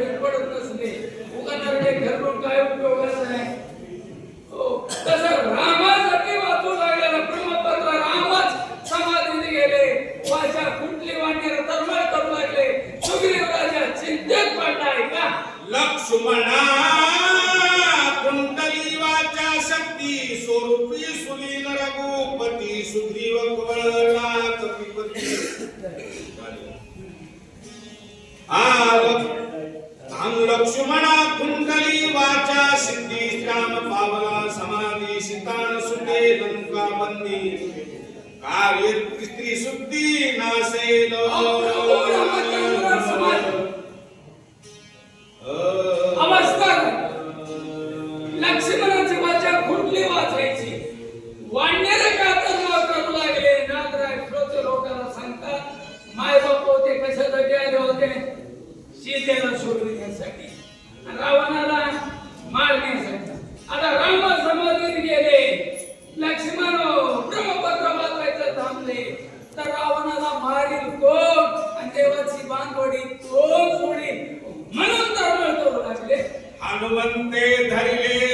पैसे पडत नसले. उगाचे घर काय उपयोगाचं नाही. हो. कुठली वाटेर तळमळ करू लागले. चिंतेत पडला आहे का? लक्ष्मणा कुंडली वाचा शक्ती स्वरूपी सुलीन रघुपती सुग्रीव कुवळ. लंका बंदी कार्य स्त्री सुट्टी नासेल लक्ष्मणाची कुठली वाचायची वाढणारे का तर करू लागले. नागराय श्रोते लोकांना सांगतात माय बाप होते कशासाठी आले होते? सीतेला सोडविण्यासाठी आणि रावणाला मारण्यासाठी आता राम समाधीत गेले लक्ष्मण ब्रह्मपत्र वाचायचं थांबले तर रावणाला मारील कोण आणि देवाची बांधवडी कोण सोडील म्हणून तळमळ करू लागले हनुमंते धरिले.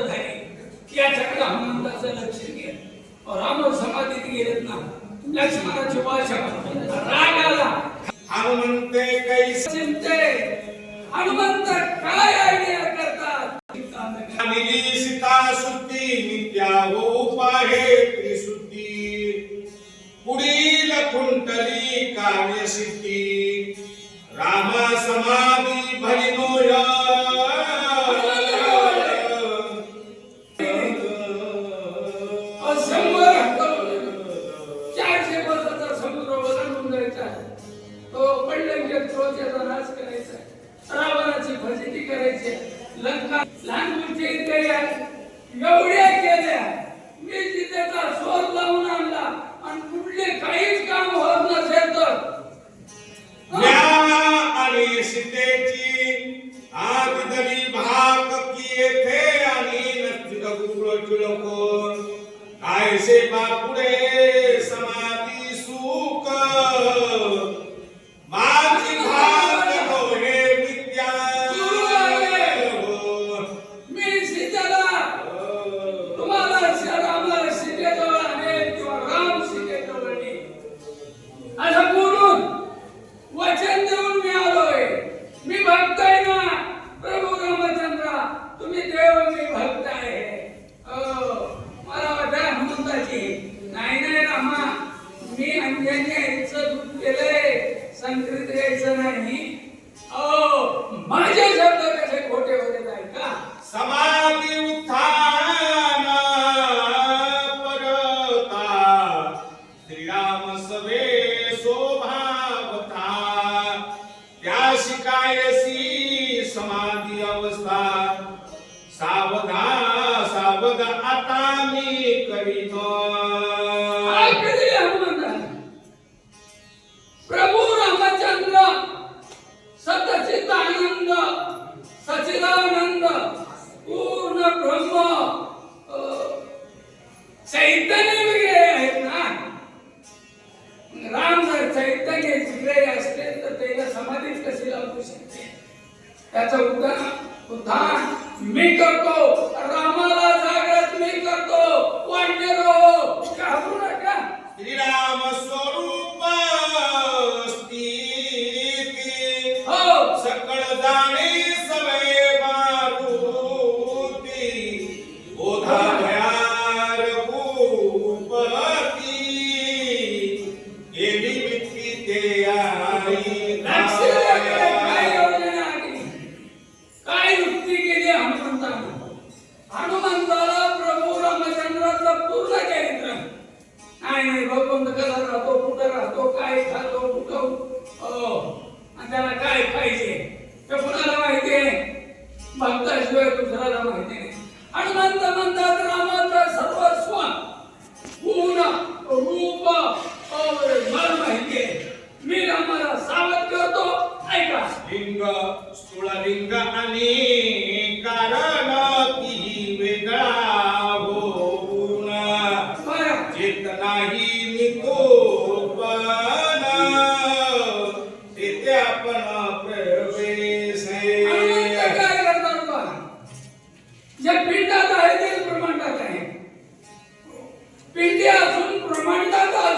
बंद झाली याच्याकडे हनुमंताचं लक्ष गेलं. राम समाधीत गेलेत ना लक्ष्मणाची भाषा राग आला हनुमंते चिंते. हनुमंत काय आयडिया करतात? सीता सुट्टी नित्या उपाहे त्रिसुद्धी तो पडलंगे क्रोधाचा नाश करायचा आहे. रावणाची फजिती करायची लंका लहान मुलचे एवढ्या केल्या मी तिथेचा शोध लावून आणला. आणि कुठले काहीच काम होत नसेल तर. आणि सीतेची आदिदली भाग की येथे आणि नसतील गुरुळ कोण काय से बापुडे समाज समाधी अवस्था. सावधा सावध आता मी करीतो. हनुमंताला. प्रभू रामचंद्राचं पूर्ण चरित्र. नाही नाही भगवंत कसा राहतो कुठं राहतो काय खातो कुठं हो. आणि त्याला काय पाहिजे ते कुणाला माहिती आहे? भक्ताशिवाय दुसऱ्याला माहिती नाही. हनुमंत म्हणतात रामाचं सर्वस्व पूर्ण रूप अवरे मला माहिती आहे. मी रामाला सावध करतो. ऐका. लिंग स्थूळ लिंग आणि 你要从这儿买，你打到。